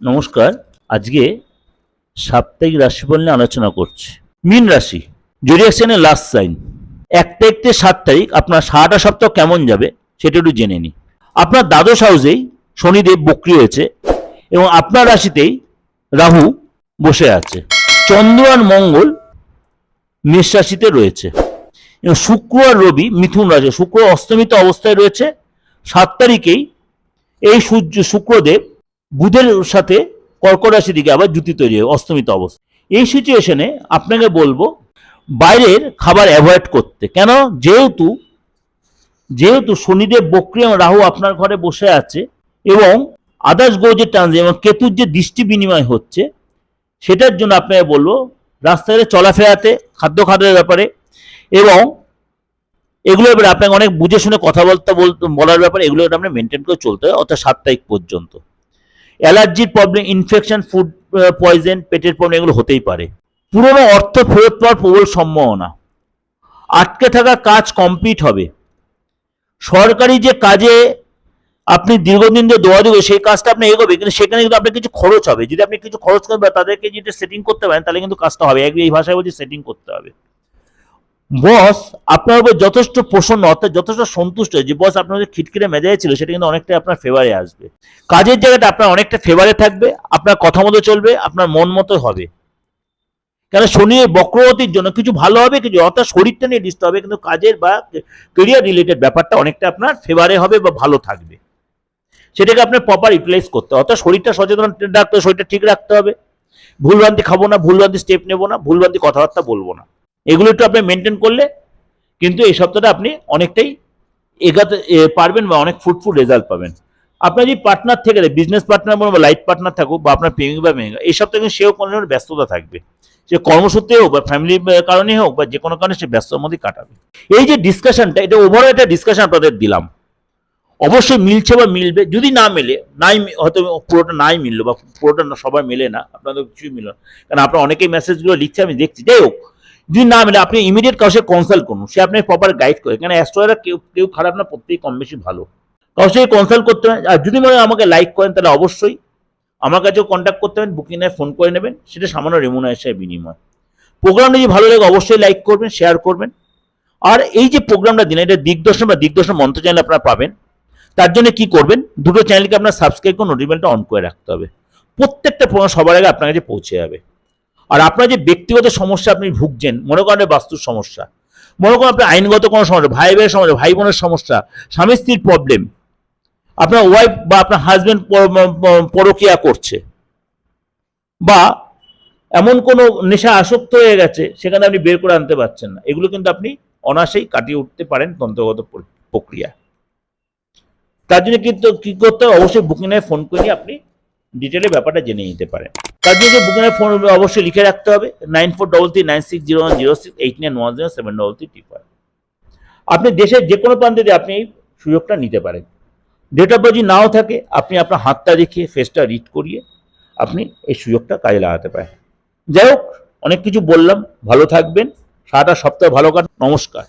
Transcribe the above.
নমস্কার। আজকে সাপ্তাহিক রাশিফল নিয়ে আলোচনা করছি। মিন রাশি জোরিয়াকশনের লাস্ট সাইন এক তারিখ থেকে সাত তারিখ, আপনার সারাটা সপ্তাহ কেমন যাবে সেটা একটু জেনে নিই। আপনার দ্বাদশ হাউসেই শনিদেব বক্রি হয়েছে এবং আপনার রাশিতেই রাহু বসে আছে। চন্দ্র আর মঙ্গল মেষ রাশিতে রয়েছে। এবং শুক্র আর রবি মিথুন রাশি, শুক্র অস্তমিত অবস্থায় রয়েছে। সাত তারিখেই এই সূর্য, শুক্রদেব বুধের সাথে কর্কট রাশি দিকে আবার জুতি তৈরি হয়, অস্তমিত অবস্থা। এই সিচুয়েশনে আপনাকে বলব, বাইরের খাবার অ্যাভয়েড করতে। কেন? যেহেতু যেহেতু শনিদেব, বক্রি রাহু আপনার ঘরে বসে আছে এবং আদার্স যে ট্রানজিট এবং কেতুর যে দৃষ্টি বিনিময় হচ্ছে, সেটার জন্য আপনাকে বলব, রাস্তাঘাটে চলাফেরাতে, খাদ্য খাদ্যের ব্যাপারে এবং এগুলো এবার আপনাকে অনেক বুঝে শুনে কথা বলতে বলার ব্যাপারে এগুলো আপনার মেনটেন করে চলতে হয় অর্থাৎ সাত তারিখ পর্যন্ত। অ্যালার্জির প্রবলেম ইনফেকশন ফুড পয়জেন পেটের প্রবলেম এগুলো হতেই পারে। পুরনো অর্থ ফেরত পাওয়ার প্রবল সম্ভাবনা। আটকে থাকা কাজ কমপ্লিট হবে। সরকারি যে কাজে আপনি দীর্ঘদিন ধরে দৌড়াদৌড়ি করে সেই কাজটা আপনি এগোবে, কিন্তু সেখানে কিন্তু আপনার কিছু খরচ হবে। যদি আপনি কিছু খরচ করেন বা তাদেরকে যদি সেটিং করতে পারেন, তাহলে কিন্তু কাজটা হবে। এক এই ভাষায় বলছি সেটিং করতে হবে। বস, আপনার উপর যথেষ্ট প্রসন্ন, অর্থাৎ যথেষ্ট সন্তুষ্ট। যে বস, আপনার যে খিটখিটে মেজাজে ছিল, সেটা কিন্তু অনেকটাই আপনার ফেভারে আসবে। কাজের জায়গাটা আপনার অনেকটা ফেভারে থাকবে, আপনার কথা মতো চলবে, আপনার মন মতো হবে। কেন শনি বক্রবতীর জন্য কিছু ভালো হবে, কিছু অর্থাৎ শরীরটা নিয়ে ডিস্টার্ব হবে, কিন্তু কাজের বা কেরিয়ার রিলেটেড ব্যাপারটা অনেকটা আপনার ফেভারে হবে বা ভালো থাকবে। সেটাকে আপনার প্রপার ইউটিলাইজ করতে হবে। অর্থাৎ শরীরটা সচেতন রাখতে হবে, শরীরটা ঠিক রাখতে হবে। ভুলভ্রান্তি খাব না, ভুলভ্রান্তি স্টেপ নেব না, ভুলভ্রান্তি কথাবার্তা বলব না। এগুলো একটু আপনি মেনটেন করলে কিন্তু এই সপ্তাহটা আপনি অনেকটাই এগাতে পারবেন বা অনেক ফ্রুটফুল রেজাল্ট পাবেন। আপনার যদি পার্টনার থেকে বিজনেস পার্টনার বলুন বা লাইফ পার্টনার থাকুক বা আপনার প্রেমিক বা প্রেমিকা, এই সপ্তাহে কিন্তু সেও কোনো ব্যস্ততা থাকবে। সে কর্মসূত্রে হোক বা ফ্যামিলির কারণে হোক বা যে কোনো কারণে সে ব্যস্ততার মধ্যে কাটাবে। এই যে ডিসকাশনটা এটা ওভারঅল একটা ডিসকাশন আপনাদের দিলাম। অবশ্যই মিলছে বা মিলবে, যদি না মেলে, নাই হয়তো পুরোটা নাই মিললো বা পুরোটা সবার মেলে না, আপনাদের কিছুই মিললো। কারণ আপনার অনেকেই মেসেজগুলো লিখছে, আমি দেখছি। যাই হোক যদি না মেলে, আপনি ইমিডিয়েট কাউকে কনসাল্ট করুন। সে আপনাকে প্রপার গাইড করে। কেন অ্যাস্ট্রোয়ারা কেউ কেউ খারাপ না, প্রত্যেকেই কম বেশি ভালো। কারোর কনসাল্ট করতে হয় আর যদি মনে আমাকে লাইক করেন, তাহলে অবশ্যই আমার কাছেও কন্ট্যাক্ট করতে হবে বুকিংয়ে ফোন করে নেবেন। সেটা সামান্য রেমুনারেশনের বিনিময়। প্রোগ্রামটা যদি ভালো লাগে, অবশ্যই লাইক করবেন শেয়ার করবেন। আর এই যে প্রোগ্রামটা দিন এটা দিগদর্শন বা দিগদর্শন মন্ত্র চ্যানেল আপনারা পাবেন। তার জন্য কি করবেন? দুটো চ্যানেলকে আপনার সাবস্ক্রাইব করে নোটিফিকেশনটা অন করে রাখতে হবে। প্রত্যেকটা প্রোগ্রাম সবার আগে আপনার কাছে পৌঁছে যাবে। আর আপনার যে ব্যক্তিগত সমস্যা আপনি ভুগছেন, মনে করেন বাস্তুর সমস্যা, মনে করেন আপনার আইনগত কোনো সমস্যা ভাই ভাইয়ের সমস্যা ভাই বোনের সমস্যা স্বামী স্ত্রীর প্রবলেম আপনার ওয়াইফ বা আপনার হাজবেন্ড পরকিয়া করছে, বা এমন কোনো নেশা আসক্ত হয়ে গেছে, সেখানে আপনি বের করে আনতে পারছেন না। এগুলো কিন্তু আপনি অনায়াসেই কাটিয়ে উঠতে পারেন তন্ত্রগত প্র- প্রক্রিয়া। তার জন্য কিন্তু কি করতে হবে? অবশ্যই বুকিং এ ফোন করে আপনি ডিটেলে ব্যাপারটা জেনে নিতে পারেন। তার জন্য বুকিং এ ফোন অবশ্যই লিখে রাখতে হবে। Nine four double nine six zero one zero six eight nine one seven আপনি দেশের যে কোনো প্রান্তে আপনি এই সুযোগটা নিতে পারেন। ডেট অফ বার্থ নাও থাকে, আপনি আপনার হাতটা দেখিয়ে ফেসটা রিড করিয়ে আপনি এই সুযোগটা কাজে লাগাতে পারেন। যাই হোক, অনেক কিছু বললাম। ভালো থাকবেন। সারাটা সপ্তাহ ভালো কাট নমস্কার।